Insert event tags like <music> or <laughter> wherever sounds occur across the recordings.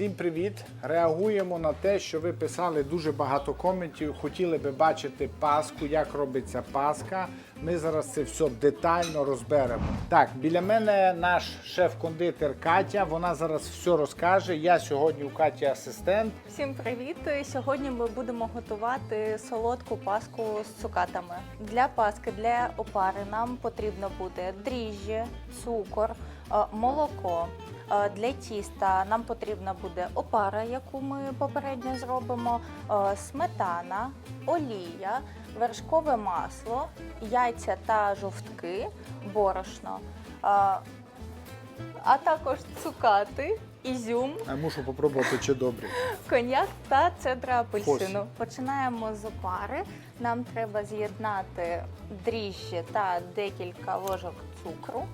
Всім привіт! Реагуємо на те, що ви писали дуже багато коментів. Хотіли би бачити паску, як робиться паска. Ми зараз це все детально розберемо. Так, біля мене наш шеф-кондитер Катя. Вона зараз все розкаже. Я сьогодні у Каті асистент. Всім привіт! Сьогодні ми будемо готувати солодку паску з цукатами. Для паски, для опари нам потрібно буде дріжджі, цукор, молоко. Е, Для тіста нам потрібна буде опара, яку ми попередньо зробимо, е, сметана, олія, вершкове масло, яйця та жовтки, борошно, е, а також цукати, ізюм, Я мушу попробувати, чи добре. Коньяк та цедра апельсину. Починаємо з опари. Нам треба з'єднати дріжджі та декілька ложок цукру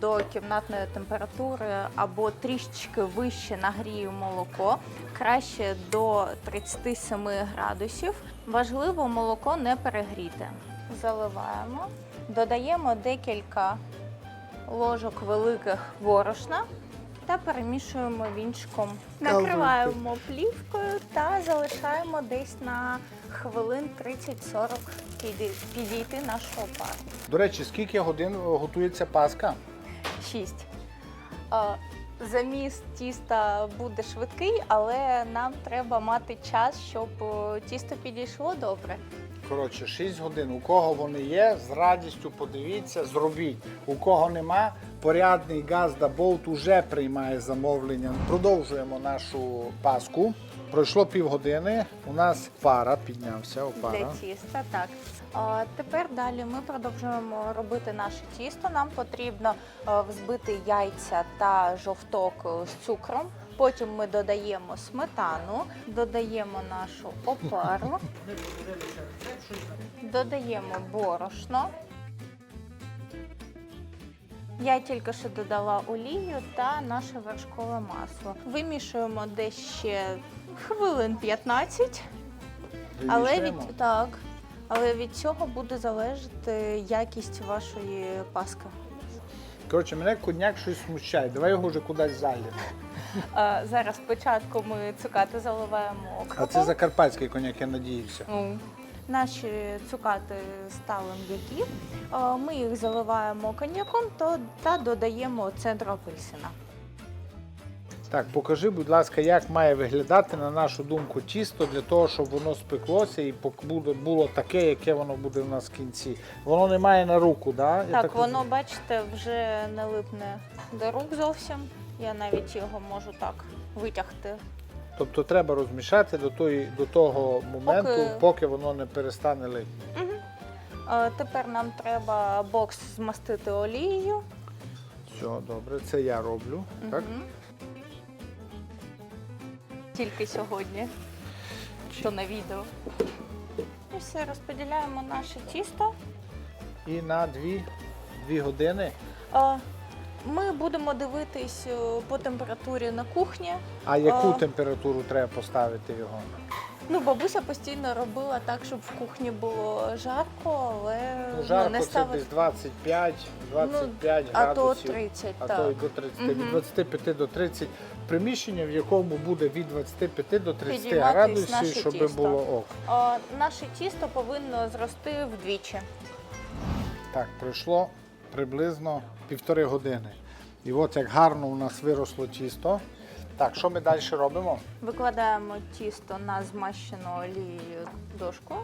до кімнатної температури або трішечки вище нагрію молоко, краще до 37 градусів. Важливо молоко не перегріти. Заливаємо, додаємо декілька ложок великих борошна та перемішуємо вінчиком. Накриваємо плівкою та залишаємо десь на хвилин 30-40 підійти нашого пару. До речі, скільки годин готується паска? 6. Заміс тіста буде швидкий, але нам треба мати час, щоб е, тісто підійшло добре. Коротше, 6 годин. У кого вони є, з радістю подивіться, зробіть. У кого нема, порядний Газда Болт уже приймає замовлення. Продовжуємо нашу паску. Пройшло півгодини. У нас пара піднявся. Опара. Для тіста, так. А, тепер далі ми продовжуємо робити наше тісто. Нам потрібно е, взбити яйця та жовток з цукром. Потім ми додаємо сметану, додаємо нашу опару, <laughs> додаємо борошно. Я тільки що додала олію та наше вершкове масло. Вимішуємо десь ще хвилин 15. Але від так, але від цього буде залежати якість вашої паски. Коротше, мене коньяк щось смущає. Давай його вже кудись зальємо. А, зараз спочатку ми цукати заливаємо А окропом. це закарпатський коньяк, я надіюся. Ну, Наші цукати стали м'які. Ми їх заливаємо коньяком то- та додаємо цедру апельсина. Так, покажи, будь ласка, як має виглядати, на нашу думку, тісто для того, щоб воно спеклося і було таке, яке воно буде в нас в кінці. Воно не має на руку, да? Я Так, воно, бачите, вже не липне до рук зовсім. Я навіть його можу так витягти Тобто треба розмішати до, тої, до того моменту, поки, Поки- воно не перестане липнути. Мгм. Е, Тепер нам треба бокс змастити олією. Все, добре, це я роблю. Так? Тільки сьогодні, то на відео. І все, розподіляємо наше тісто. І на дві, дві години. А, Ми будемо дивитись е, по температурі на кухні. А яку А. температуру треба поставити його? Ну, бабуся постійно робила так, щоб в кухні було жарко, але Ну, жарко не це десь 25, 25 Ну, а то градусів. 30, а так. то й до 30, від Мгм. 25 до 30. Приміщення, в якому буде від 25 до 30 Підійматись градусів, щоб тісто. було ок. Е, Наше тісто повинно зрости вдвічі. Так, пройшло приблизно півтори години. І от як гарно у нас виросло тісто. Так, що ми далі робимо? Викладаємо тісто на змащену олією дошку.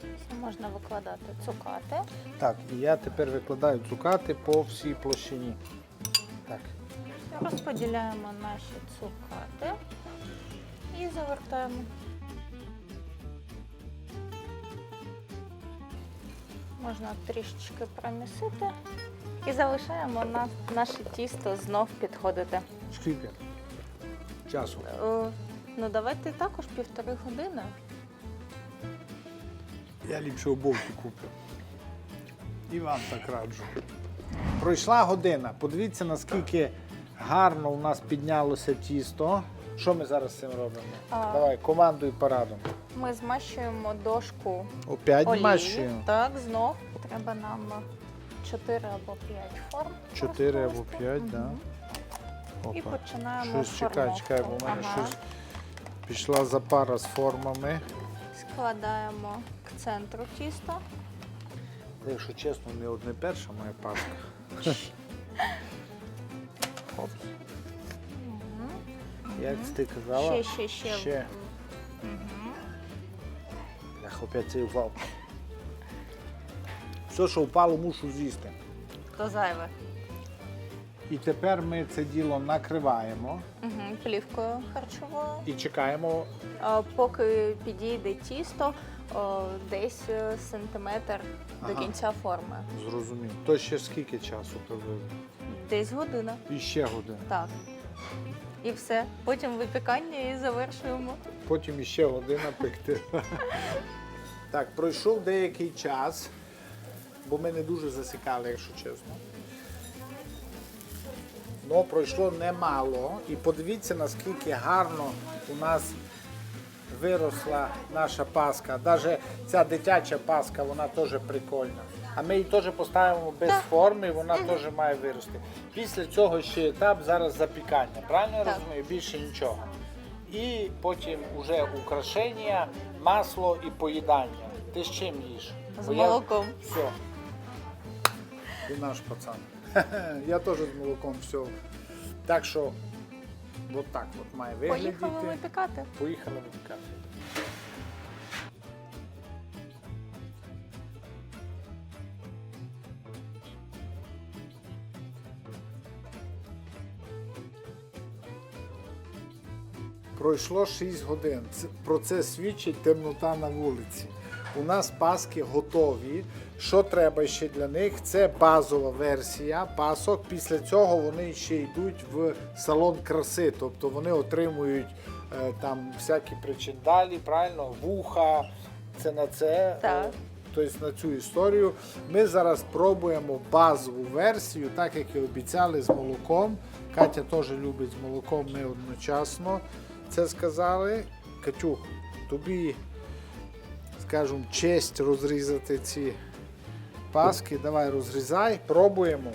Це можна викладати цукати. Так, і я тепер викладаю цукати по всій площині. Так, Розподіляємо наші цукати і завертаємо. Можна трішечки промісити і залишаємо на наше тісто знов підходити. скільки? Часу. Е, Ну, давайте також півтори години. Я ліпше обовки куплю. І вам так раджу. Пройшла година. Подивіться, наскільки гарно у нас піднялося тісто. Що ми зараз з цим робимо? А. Давай, командуй парадом. Ми змащуємо дошку Опять олією. змащуємо. Так, знов. Треба нам 4 або 5 форм. 4 або. 5, так. Да. Мгм. І починаємо Щось чекай, чекай, бо в мене Ага. щось пішла запара з формами. Складаємо к центру тісто. Якщо чесно, не одне перша моя паска. <laughs> Оп. Як ти казала? Ще, ще, ще. Ще. Я опять цей впав. Все, що впало, мушу з'їсти. То зайве. І тепер ми це діло накриваємо Угу. Плівкою харчовою. і чекаємо. А, Поки підійде тісто, о, десь е, сантиметр до Ага. кінця форми. Зрозумів. То ще скільки часу приблизно? Десь година. І ще година. Так. І все. Потім випікання і завершуємо. Потім іще година пекти. <laughs> так, пройшов деякий час, бо ми не дуже засікали, якщо чесно. Ну, пройшло немало. І подивіться, наскільки гарно у нас виросла наша паска. Навіть ця дитяча паска, вона теж прикольна. А ми її теж поставимо без форми, вона теж має вирости. Після цього ще етап зараз запікання. Правильно я розумію? Більше нічого. І потім вже украшення, масло і поїдання. Ти з чим їш? З Бо я- молоком. Все. Ти наш пацан. <laughs> Я теж з молоком все. Так що, от так от має виглядіти. Поїхали випікати. Поїхали випікати. Пройшло 6 годин. Про це свідчить темнота на вулиці. У нас паски готові. Що треба ще для них? Це базова версія пасок. Після цього вони ще йдуть в салон краси, тобто вони отримують е, там всякі причиндалі, правильно, вуха, це на це. Так. е, Тобто на цю історію. Ми зараз пробуємо базову версію, так як і обіцяли з молоком. Катя теж любить з молоком, ми одночасно це сказали. Катюх, тобі, скажімо, честь розрізати ці паски. Давай розрізай, пробуємо.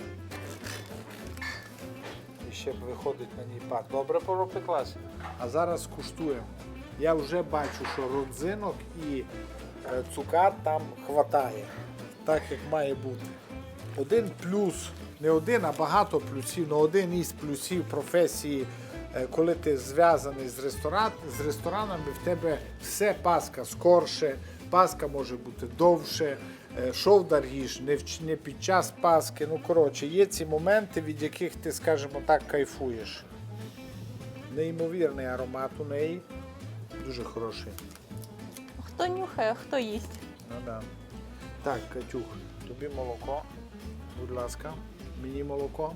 І ще виходить на ній пак. Добре пропеклася. А зараз куштуємо. Я вже бачу, що родзинок і е, цукат там хватає, так як має бути. Один плюс, не один, а багато плюсів. Ну один із плюсів професії, е, коли ти зв'язаний з, ресторан, з ресторанами, в тебе все паска скорше, паска може бути довше. е, Шовдар не, не під час паски. Ну, коротше, є ці моменти, від яких ти, скажімо так, кайфуєш. Неймовірний аромат у неї. Дуже хороший. Хто нюхає, хто їсть. Ну да. Так, Катюх, тобі молоко. Будь ласка, мені молоко.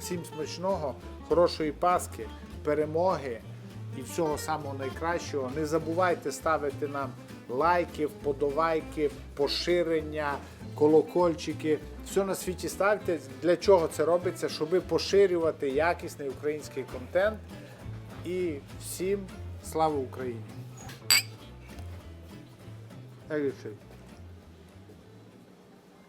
Всім смачного, хорошої паски, перемоги і всього самого найкращого. Не забувайте ставити нам лайки, вподобайки, поширення, колокольчики. Все на світі ставте. Для чого це робиться? Щоб поширювати якісний український контент. І всім слава Україні! Як?